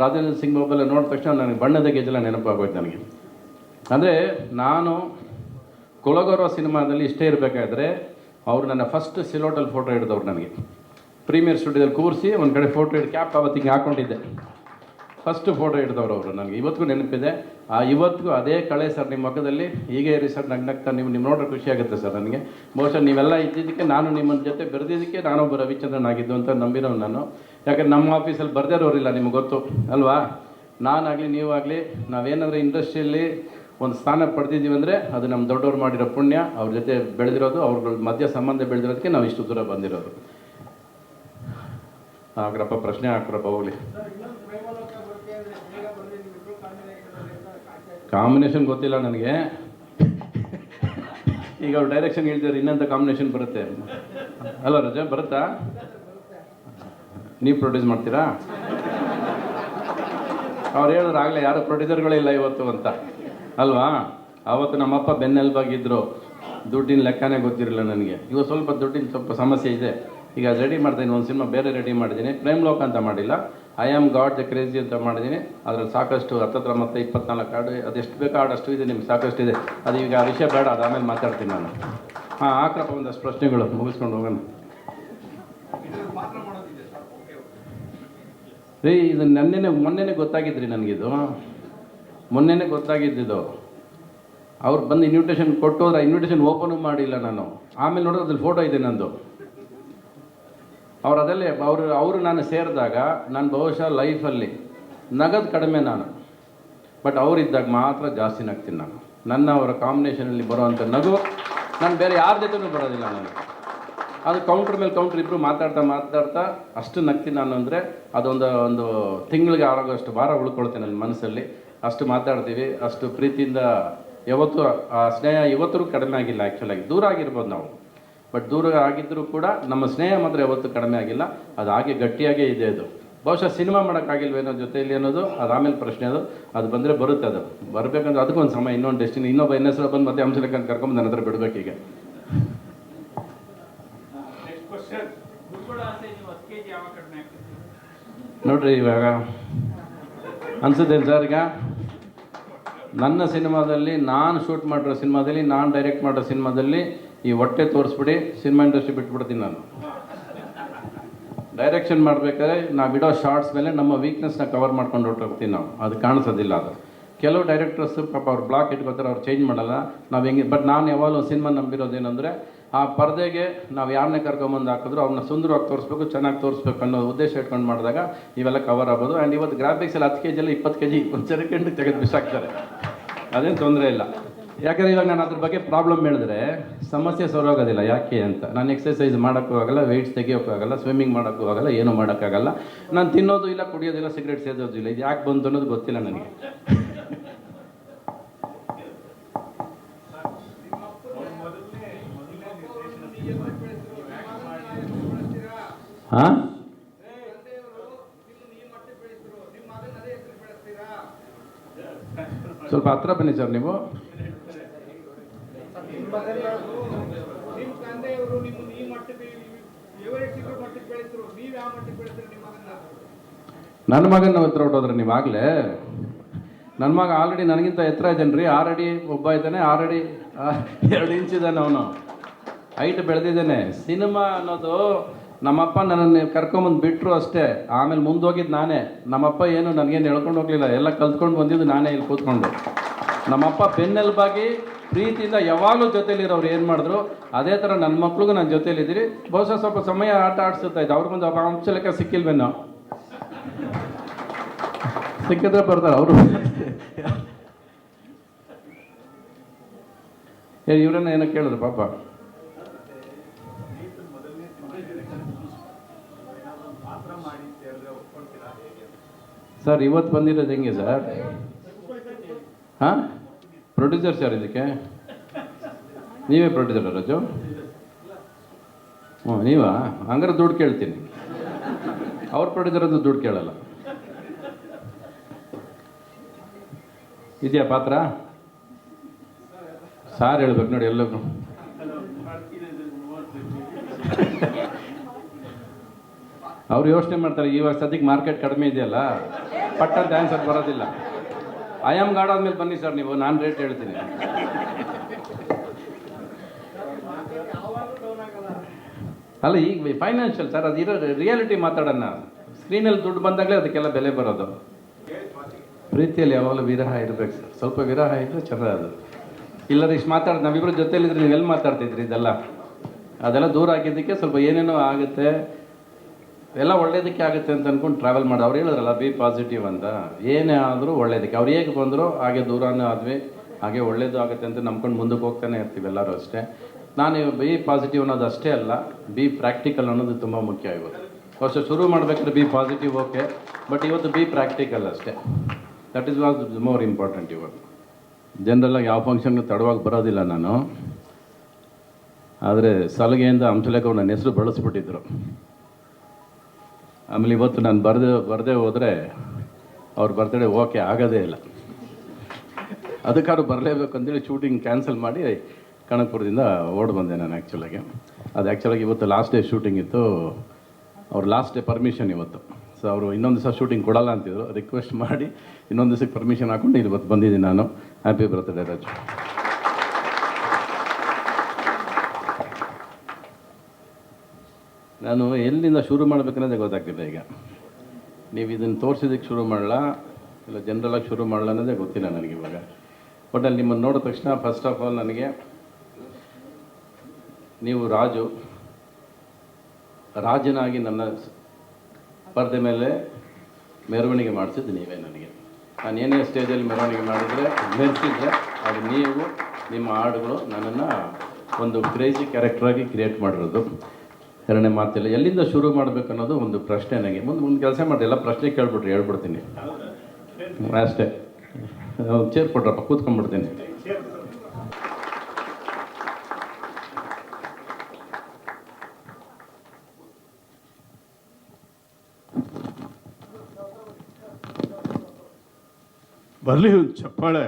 Rajendra Singh mobile ನೋಡಿದ ತಕ್ಷಣ ನನಗೆ ಬಣ್ಣದ ಗೆಜ್ಜೆಲ್ಲ ನೆನಪಾಗೋಯ್ತು ನನಗೆ. ಅಂದರೆ ನಾನು ಕುಲಗೌರವ ಸಿನಿಮಾದಲ್ಲಿ ಇಷ್ಟೇ ಇರಬೇಕಾದ್ರೆ ಅವರು ನನ್ನ ಫಸ್ಟ್ ಸಿಲೋಟಲ್ಲಿ ಫೋಟೋ ಹಿಡಿದವ್ರು ನನಗೆ. ಪ್ರೀಮಿಯರ್ ಸ್ಟುಡಿಯೋದಲ್ಲಿ ಕೂರಿಸಿ ಒಂದು ಕಡೆ ಫೋಟೋ ಹಿಡಿದು ಕ್ಯಾಪ್ ಅವತ್ತಿಗೆ ಹಾಕ್ಕೊಂಡಿದ್ದೆ ಫಸ್ಟ್ ಫೋಟೋ ಹಿಡಿದವ್ರು ಅವರು ನನಗೆ. ಇವತ್ತಿಗೂ ನೆನಪಿದೆ. ಆ ಇವತ್ತಿಗೂ ಅದೇ ಕಳೆ ಸರ್ ನಿಮ್ಮ ಮುಖದಲ್ಲಿ. ಹೀಗೆ ಇರಿ ಸರ್ ನಗ್ ನಗ್ತಾ ನೀವು ನಿಮ್ಮ ನೋಡ್ರೆ ಖುಷಿ ಆಗುತ್ತೆ ಸರ್ ನನಗೆ. ಬಹುಶಃ ನೀವೆಲ್ಲ ಇದ್ದಿದ್ದಕ್ಕೆ ನಾನು ನಿಮ್ಮ ಜೊತೆ ಬೆರೆದಿದ್ದಕ್ಕೆ ನಾನೊಬ್ಬ ರವಿಚಂದ್ರನ್ ಆಗಿದ್ದು ಅಂತ ನಂಬಿರೋ ನಾನು. ಯಾಕಂದ್ರೆ ನಮ್ಮ ಆಫೀಸಲ್ಲಿ ಬರ್ದಿರೋರಿಲ್ಲ ನಿಮ್ಗೆ ಗೊತ್ತು, ಅಲ್ವಾ? ನಾನಾಗಲಿ, ನೀವಾಗಲಿ, ನಾವೇನಾದರೂ ಇಂಡಸ್ಟ್ರಿಯಲ್ಲಿ ಒಂದು ಸ್ಥಾನ ಪಡೆದಿದ್ದೀವಿ ಅಂದರೆ ಅದು ನಮ್ಮ ದೊಡ್ಡವ್ರು ಮಾಡಿರೋ ಪುಣ್ಯ, ಅವ್ರ ಜೊತೆ ಬೆಳೆದಿರೋದು, ಅವ್ರಗಳ ಮಧ್ಯ ಸಂಬಂಧ ಬೆಳೆದಿರೋದಕ್ಕೆ ನಾವು ಇಷ್ಟು ದೂರ ಬಂದಿರೋದು. ಆಗ್ರಪ್ಪ ಪ್ರಶ್ನೆ ಹಾಕ್ರಪ್ಪ, ಹೋಗ್ಲಿ. ಕಾಂಬಿನೇಷನ್ ಗೊತ್ತಿಲ್ಲ ನನಗೆ. ಈಗ ಅವ್ರು ಡೈರೆಕ್ಷನ್ ಹೇಳ್ತಿದ್ರೆ ಇನ್ನಂಥ ಕಾಂಬಿನೇಷನ್ ಬರುತ್ತೆ? ಅಲ್ಲ, ರಜಾ, ಬರುತ್ತಾ? ನೀವು ಪ್ರೊಡ್ಯೂಸ್ ಮಾಡ್ತೀರಾ? ಅವ್ರು ಹೇಳಿದ್ರು, ಆಗಲೇ ಯಾರು ಪ್ರೊಡ್ಯೂಸರ್ಗಳೇ ಇಲ್ಲ ಇವತ್ತು ಅಂತ. ಅಲ್ವಾ? ಅವತ್ತು ನಮ್ಮಪ್ಪ ಬೆನ್ನೆಲ್ಬಾಗಿದ್ದರು ದುಡ್ಡಿನ ಲೆಕ್ಕನೇ ಗೊತ್ತಿರಲಿಲ್ಲ ನನಗೆ. ಇವಾಗ ಸ್ವಲ್ಪ ದುಡ್ಡಿನ ಸ್ವಲ್ಪ ಸಮಸ್ಯೆ ಇದೆ. ಈಗ ರೆಡಿ ಮಾಡ್ತೀನಿ, ಒಂದು ಸಿನಿಮಾ ಬೇರೆ ರೆಡಿ ಮಾಡಿದ್ದೀನಿ. ಪ್ರೇಮ್ ಲೋಕ ಅಂತ ಮಾಡಿಲ್ಲ. I am god the crazy ಅಂತ ಮಾಡಿದ್ದೀನಿ. ಅದರಲ್ಲಿ ಸಾಕಷ್ಟು ಹತ್ತತ್ರ ಮತ್ತೆ ಇಪ್ಪತ್ನಾಲ್ಕು ಹಾಡು, ಅದೆಷ್ಟು ಬೇಕು ಹಾಡು ಅಷ್ಟು ಇದೆ ನಿಮ್ಗೆ, ಸಾಕಷ್ಟು ಇದೆ. ಅದು ಈಗ ಆ ವಿಷಯ ಬೇಡ ಅದು ಆಮೇಲೆ ಮಾತಾಡ್ತೀನಿ ನಾನು. ಹಾಂ ಆಕ್ರಪ್ಪ ಒಂದಷ್ಟು ಪ್ರಶ್ನೆಗಳು ಮುಗಿಸ್ಕೊಂಡು ಹೋಗೋಣ. ರೀ, ಇದು ನನ್ನೆನೆ, ಮೊನ್ನೆನೇ ಗೊತ್ತಾಗಿದ್ರಿ ನನಗಿದು. ಮೊನ್ನೆನೇ ಗೊತ್ತಾಗಿದ್ದಿದ್ದು ಅವ್ರು ಬಂದು ಇನ್ವಿಟೇಷನ್ ಕೊಟ್ಟು ಹೋದ್ರೆ ಇನ್ವಿಟೇಷನ್ ಓಪನ್ ಮಾಡಿಲ್ಲ ನಾನು. ಆಮೇಲೆ ನೋಡಿದ್ರೆ ಅದ್ರಲ್ಲಿ ಫೋಟೋ ಇದೆ ನಂದು. ಅವ್ರು ಅದಲ್ಲೇ, ಅವರು ಅವರು ನಾನು ಸೇರಿದಾಗ, ನಾನು ಬಹುಶಃ ಲೈಫಲ್ಲಿ ನಗದು ಕಡಿಮೆ ನಾನು. ಬಟ್ ಅವರಿದ್ದಾಗ ಮಾತ್ರ ಜಾಸ್ತಿ ನಗ್ತೀನಿ ನಾನು. ನನ್ನ ಅವರ ಕಾಂಬಿನೇಷನಲ್ಲಿ ಬರುವಂಥ ನಗು, ನಾನು ಬೇರೆ ಯಾರ ಜೊತೆನೂ ಬರೋದಿಲ್ಲ ನಾನು. ಅದು ಕೌಂಟ್ರ್ ಮೇಲೆ ಕೌಂಟ್ರ್ ಇಬ್ಬರು ಮಾತಾಡ್ತಾ ಮಾತಾಡ್ತಾ ಅಷ್ಟು ನಗ್ತೀನಿ ನಾನು ಅಂದರೆ ಅದೊಂದು, ಒಂದು ತಿಂಗಳಿಗೆ ಆರೋಗ್ಯಷ್ಟು ಭಾರ ಉಳ್ಕೊಳ್ತೇನೆ ನನ್ನ ಮನಸ್ಸಲ್ಲಿ. ಅಷ್ಟು ಮಾತಾಡ್ತೀವಿ, ಅಷ್ಟು ಪ್ರೀತಿಯಿಂದ ಯಾವತ್ತೂ ಆ ಸ್ನೇಹ ಇವತ್ತೂ ಕಡಿಮೆ ಆಗಿಲ್ಲ ಆ್ಯಕ್ಚುಲಾಗಿ ದೂರ ಆಗಿರ್ಬೋದು ನಾವು. ಬಟ್ ದೂರ ಆಗಿದ್ದರೂ ಕೂಡ ನಮ್ಮ ಸ್ನೇಹ ಮಾತ್ರ ಯಾವತ್ತೂ ಕಡಿಮೆ ಆಗಿಲ್ಲ. ಅದು ಹಾಗೆ ಗಟ್ಟಿಯಾಗೇ ಇದೆ ಅದು. ಬಹುಶಃ ಸಿನಿಮಾ ಮಾಡೋಕ್ಕಾಗಿಲ್ವೇನೋ ಜೊತೆಯಲ್ಲಿ ಅನ್ನೋದು, ಅದು ಆಮೇಲೆ ಪ್ರಶ್ನೆ ಅದು. ಅದು ಬಂದರೆ ಬರುತ್ತೆ ಅದು. ಬರಬೇಕಂದ್ರೆ ಅದಕ್ಕೊಂದು ಸಮಯ, ಇನ್ನೊಂದು ಡೆಸ್ಟಿನಿ ಇನ್ನೊಬ್ಬ ಎನ್ ಹೆಸರು ಬಂದು ಮತ್ತೆ ಹಂಸಲೇಖನ್ ಕರ್ಕೊಂಡು ನನ್ನ ಹತ್ರ ಬಿಡಬೇಕೀಗ. ನೋಡ್ರಿ ಇವಾಗ ಅನ್ಸುತ್ತೇನು ಸರ್ ಈಗ? ನನ್ನ ಸಿನಿಮಾದಲ್ಲಿ ನಾನು ಶೂಟ್ ಮಾಡಿರೋ ಸಿನಿಮಾದಲ್ಲಿ, ನಾನು ಡೈರೆಕ್ಟ್ ಮಾಡಿರೋ ಸಿನಿಮಾದಲ್ಲಿ ಈ ಹೊಟ್ಟೆ ತೋರಿಸ್ಬಿಡಿ ಸಿನಿಮಾ ಇಂಡಸ್ಟ್ರಿ ಬಿಟ್ಬಿಡ್ತೀನಿ ನಾನು. ಡೈರೆಕ್ಷನ್ ಮಾಡಬೇಕಾದ್ರೆ ನಾವು ಬಿಡೋ ಶಾರ್ಟ್ಸ್ ಮೇಲೆ ನಮ್ಮ ವೀಕ್ನೆಸ್ನ ಕವರ್ ಮಾಡ್ಕೊಂಡು ಹೊರಟೋಗ್ತೀವಿ ನಾವು. ಅದು ಕಾಣಿಸೋದಿಲ್ಲ ಅದು. ಕೆಲವು ಡೈರೆಕ್ಟರ್ಸ್ ಪಾಪ ಅವ್ರು ಬ್ಲಾಕ್ ಇಟ್ಕೋತಾರೆ, ಅವ್ರು ಚೇಂಜ್ ಮಾಡಲ್ಲ. ನಾವು ಹೆಂಗೆ ಬಟ್ ನಾನು ಯಾವಾಗಲೂ ಸಿನಿಮಾ ನಂಬಿರೋದೇನೆಂದರೆ ಆ ಪರದೆಗೆ ನಾವು ಯಾರನ್ನೇ ಕರ್ಕೊಂಬಂದು ಹಾಕಿದ್ರು ಅವ್ರನ್ನ ಸುಂದರವಾಗಿ ತೋರಿಸ್ಬೇಕು, ಚೆನ್ನಾಗಿ ತೋರಿಸ್ಬೇಕು ಅನ್ನೋ ಉದ್ದೇಶ ಇಟ್ಕೊಂಡು ಮಾಡಿದಾಗ ಇವೆಲ್ಲ ಕವರ್ ಆಗ್ಬೋದು. ಆ್ಯಂಡ್ ಇವತ್ತು ಗ್ರಾಫಿಕ್ಸಲ್ಲಿ ಹತ್ತು ಕೆ ಜಿ ಎಲ್ಲ ಇಪ್ಪತ್ತು ಕೆ ಜಿ ಒಂದು ಸೆಕೆಂಡ್ ತೆಗೆದು ಬಿಸಾಕ್ತಾರೆ. ಅದೇನು ತೊಂದರೆ ಇಲ್ಲ. ಯಾಕಂದರೆ ಇವಾಗ ನಾನು ಅದ್ರ ಬಗ್ಗೆ ಪ್ರಾಬ್ಲಮ್ ಹೇಳಿದ್ರೆ ಸಮಸ್ಯೆ ಸೊರೋಗೋದಿಲ್ಲ ಯಾಕೆ ಅಂತ. ನಾನು ಎಕ್ಸಸೈಸ್ ಮಾಡೋಕ್ಕೂ ಆಗಲ್ಲ ವೆಯ್ಟ್ಸ್ ತೆಗಿಯೋಕ್ಕೂ ಆಗಲ್ಲ ಸ್ವಿಮ್ಮಿಂಗ್ ಮಾಡೋಕ್ಕೂ ಆಗಲ್ಲ, ಏನೂ ಮಾಡೋಕ್ಕಾಗಲ್ಲ. ನಾನು ತಿನ್ನೋದು ಇಲ್ಲ ಕುಡಿಯೋದಿಲ್ಲ ಸಿಗರೇಟ್ ಸೇದೋದಿಲ್ಲ ಇದು ಯಾಕೆ ಬಂತು ಅನ್ನೋದು ಗೊತ್ತಿಲ್ಲ ನನಗೆ. ಹಾಂ ಸ್ವಲ್ಪ ಹತ್ರ ಬನ್ನಿ ಸರ್ ನೀವು. ನನ್ನ ಮಗನ ಹತ್ರ ಹೊಟ್ಟೋದ್ರೆ ನೀವು ಆಗಲೇ? ನನ್ನ ಮಗ ಆಲ್ರೆಡಿ ನನಗಿಂತ ಎತ್ತರ ಇದ್ದಾನೆ ರೀ ಆರಡಿ ಒಬ್ಬ ಇದ್ದಾನೆ, ಆರಡಿ ಎರಡು ಇಂಚ್ ಇದ್ದಾನೆ ಅವನು. ಹೈಟ್ ಬೆಳೆದಿದ್ದಾನೆ. ಸಿನಿಮಾ ಅನ್ನೋದು ನಮ್ಮಪ್ಪ ನನ್ನನ್ನು ಕರ್ಕೊಂಬಂದು ಬಿಟ್ಟರು ಅಷ್ಟೇ. ಆಮೇಲೆ ಮುಂದೋಗಿದ್ದು ನಾನೇ. ನಮ್ಮಪ್ಪ ಏನು ನನಗೇನು ಹೇಳ್ಕೊಂಡು ಹೋಗಲಿಲ್ಲ. ಎಲ್ಲ ಕಲ್ತ್ಕೊಂಡು ಬಂದಿದ್ದು ನಾನೇ ಇಲ್ಲಿ ಕೂತ್ಕೊಂಡು. ನಮ್ಮಪ್ಪ ಬೆನ್ನೆಲುಬಾಗಿ ಪ್ರೀತಿಯಿಂದ ಯಾವಾಗಲೂ ಜೊತೆಲಿರೋರು ಏನು ಮಾಡಿದ್ರು? ಅದೇ ಥರ ನನ್ನ ಮಕ್ಳಿಗೂ ನನ್ನ ಜೊತೆಲಿದ್ದೀರಿ ಬಹುಶಃ ಸ್ವಲ್ಪ ಸಮಯ ಆಟ ಆಡಿಸುತ್ತಾ ಇದ್ದೆ. ಅವ್ರಿಗೊಂದು ಅಂಶ ಲೆಕ್ಕ ಸಿಕ್ಕಿಲ್ವೇನೋ? ಸಿಕ್ಕಿದ್ರೆ ಬರ್ತಾರೆ ಅವರು. ಇವ್ರನ್ನ ಏನೋ ಕೇಳಿದ್ರು ಪಾಪ. ಸರ್, ಇವತ್ತು ಬಂದಿರೋದು ಹೆಂಗೆ ಸರ್? ಹಾಂ? ಪ್ರೊಡ್ಯೂಸರ್ ಸರ್ ಇದಕ್ಕೆ? ನೀವೇ ಪ್ರೊಡ್ಯೂಸರ್ ರಾಜು? ಹ್ಞೂ, ನೀವಾ? ಹಂಗಾರೆ ದುಡ್ಡು ಕೇಳ್ತೀನಿ. ಅವ್ರ ಪ್ರೊಡ್ಯೂಸರ್ ಅದು ದುಡ್ಡು ಕೇಳಲ್ಲ. ಇದೆಯಾ ಪಾತ್ರ? ಸಾರ್ ಹೇಳ್ಬೇಕು ನೋಡಿ ಎಲ್ಲರೂ ಅವ್ರು ಯೋಚನೆ ಮಾಡ್ತಾರೆ, ಇವಾಗ ಸದ್ಯಕ್ಕೆ ಮಾರ್ಕೆಟ್ ಕಡಿಮೆ ಇದೆಯಲ್ಲ? ಪಟ್ಟ ಡ್ಯಾನ್ಸರ್ ಆನ್ಸರ್ ಬರೋದಿಲ್ಲ. ಐ ಆಮ್ ಗಾರ್ಡ್ ಆದ್ಮೇಲೆ ಬನ್ನಿ ಸರ್ ನೀವು, ನಾನು ರೇಟ್ ಹೇಳ್ತೀನಿ. ಅಲ್ಲ, ಈಗ ಫೈನಾನ್ಷಿಯಲ್ ಸರ್ ಅದು ಇರೋ ರಿಯಾಲಿಟಿ ಮಾತಾಡೋಣ. ಸ್ಕ್ರೀನಲ್ಲಿ ದುಡ್ಡು ಬಂದಾಗಲೇ ಅದಕ್ಕೆಲ್ಲ ಬೆಲೆ ಬರೋದು. ಪ್ರೀತಿಯಲ್ಲಿ ಯಾವಾಗಲೂ ವಿರಹ ಇರಬೇಕು ಸರ್ ಸ್ವಲ್ಪ ವಿರಹ ಇದ್ರೆ ಚಂದ ಅದು ಇಲ್ಲದ್ರೆ ಇಷ್ಟು ಮಾತಾಡೋದು ನಾವಿಬ್ಬರು ಜೊತೆಲಿದ್ರೆ ನೀವು ಎಲ್ಲಿ ಮಾತಾಡ್ತಿದ್ರಿ ಇದೆಲ್ಲ? ಅದೆಲ್ಲ ದೂರ ಹಾಕಿದ್ದಕ್ಕೆ ಸ್ವಲ್ಪ ಏನೇನೋ ಆಗುತ್ತೆ. ಎಲ್ಲ ಒಳ್ಳೇದಕ್ಕೆ ಆಗುತ್ತೆ ಅಂತ ಅನ್ಕೊಂಡು ಟ್ರಾವೆಲ್ ಮಾಡಿ. ಅವ್ರು ಹೇಳಿದ್ರಲ್ಲ ಬಿ ಪಾಸಿಟಿವ್ ಅಂತ. ಏನೇ ಆದರೂ ಒಳ್ಳೇದಕ್ಕೆ. ಅವ್ರು ಹೇಗೆ ಬಂದರೂ ಹಾಗೆ ದೂರನೂ ಆದ್ವಿ, ಹಾಗೆ ಒಳ್ಳೇದು ಆಗುತ್ತೆ ಅಂತ ನಂಬ್ಕೊಂಡು ಮುಂದಕ್ಕೆ ಹೋಗ್ತಾನೆ ಇರ್ತೀವಿ ಎಲ್ಲರೂ ಅಷ್ಟೇ. ನಾನು ಬಿ ಪಾಸಿಟಿವ್ ಅನ್ನೋದು ಅಷ್ಟೇ ಅಲ್ಲ ಬಿ ಪ್ರಾಕ್ಟಿಕಲ್ ಅನ್ನೋದು ತುಂಬ ಮುಖ್ಯ ಇವತ್ತು. ಫಸ್ಟ್ ಶುರು ಮಾಡಬೇಕಾದ್ರೆ ಬಿ ಪಾಸಿಟಿವ್ ಓಕೆ ಬಟ್ ಇವತ್ತು ಬಿ ಪ್ರಾಕ್ಟಿಕಲ್ ಅಷ್ಟೇ. That is was more important ಇವತ್ತು. ಜನರಲ್ಲಾಗಿ ಯಾವ ಫಂಕ್ಷನ್ಗೂ ತಡವಾಗಿ ಬರೋದಿಲ್ಲ ನಾನು. ಆದರೆ ಸಲಿಗೆಯಿಂದ ಹಂಸಲೇಖ ನನ್ನ ಹೆಸರು ಬಳಸ್ಬಿಟ್ಟಿದ್ರು. ಆಮೇಲೆ ಇವತ್ತು ನಾನು ಬರದೆ ಬರದೆ ಹೋದರೆ ಅವ್ರ ಬರ್ತಡೇ ಓಕೆ ಆಗೋದೇ ಇಲ್ಲ. ಅದಕ್ಕಾದ್ರು ಬರಲೇಬೇಕು ಅಂತೇಳಿ ಶೂಟಿಂಗ್ ಕ್ಯಾನ್ಸಲ್ ಮಾಡಿ ಕನಕಪುರದಿಂದ ಓಡ್ ಬಂದೆ ನಾನು ಆ್ಯಕ್ಚುಲಾಗಿ ಅದು ಆ್ಯಕ್ಚುಲಾಗಿ ಇವತ್ತು ಲಾಸ್ಟ್ ಡೇ ಶೂಟಿಂಗ್ ಇತ್ತು. ಅವ್ರ ಲಾಸ್ಟ್ ಡೇ ಪರ್ಮಿಷನ್ ಇವತ್ತು. ಸೊ ಅವರು ಇನ್ನೊಂದು ದಿವಸ ಶೂಟಿಂಗ್ ಕೊಡಲ್ಲ ಅಂತಿದ್ರು. ರಿಕ್ವೆಸ್ಟ್ ಮಾಡಿ ಇನ್ನೊಂದು ದಿವಸಕ್ಕೆ ಪರ್ಮಿಷನ್ ಹಾಕೊಂಡು ಇವತ್ತು ಬಂದಿದ್ದೀನಿ ನಾನು. Happy birthday Raju. ನಾನು ಎಲ್ಲಿಂದ ಶುರು ಮಾಡಬೇಕನ್ನೋದೇ ಗೊತ್ತಾಗ್ತಿದೆ ಈಗ. ನೀವು ಇದನ್ನು ತೋರಿಸಿದಕ್ಕೆ ಶುರು ಮಾಡಲಾ? ಇಲ್ಲ ಜನರಲಾಗಿ ಶುರು ಮಾಡಲ್ಲ ಅನ್ನೋದೇ ಗೊತ್ತಿಲ್ಲ ನನಗೆ ಇವಾಗ. ಬಟ್ ಅಲ್ಲಿ ನಿಮ್ಮನ್ನು ನೋಡಿದ ತಕ್ಷಣ ಫಸ್ಟ್ ಆಫ್ ಆಲ್ ನನಗೆ ನೀವು ರಾಜು, ರಾಜನಾಗಿ ನನ್ನ ಸ್ಪರ್ಧೆ ಮೇಲೆ ಮೆರವಣಿಗೆ ಮಾಡಿಸಿದ್ದು ನೀವೇ ನನಗೆ. ನಾನು ಏನೇ ಸ್ಟೇಜಲ್ಲಿ ಮೆರವಣಿಗೆ ಮಾಡಿದರೆ, ಮೆರೆಸಿದ್ರೆ, ಅದು ನೀವು ನಿಮ್ಮ ಹಾಡುಗಳು ನನ್ನನ್ನು ಒಂದು ಕ್ರೇಜಿ ಕ್ಯಾರೆಕ್ಟರಾಗಿ ಕ್ರಿಯೇಟ್ ಮಾಡಿರೋದು. ಎರಡನೇ ಮಾತಿಲ್ಲ, ಎಲ್ಲಿಂದ ಶುರು ಮಾಡಬೇಕು ಅನ್ನೋದು ಒಂದು ಪ್ರಶ್ನೆ ನನಗೆ. ಮುಂದೆ ಮುಂದೆ ಕೆಲಸ ಮಾಡಿ ಎಲ್ಲ ಪ್ರಶ್ನೆ ಕೇಳ್ಬಿಟ್ರಿ ಹೇಳ್ಬಿಡ್ತೀನಿ. ಅಷ್ಟೇ. ಚೇರ್ ಕೊಟ್ರಪ್ಪ ಕೂತ್ಕೊಂಡ್ಬಿಡ್ತೀನಿ. ಬರಲಿ ಚಪ್ಪಾಳೆ.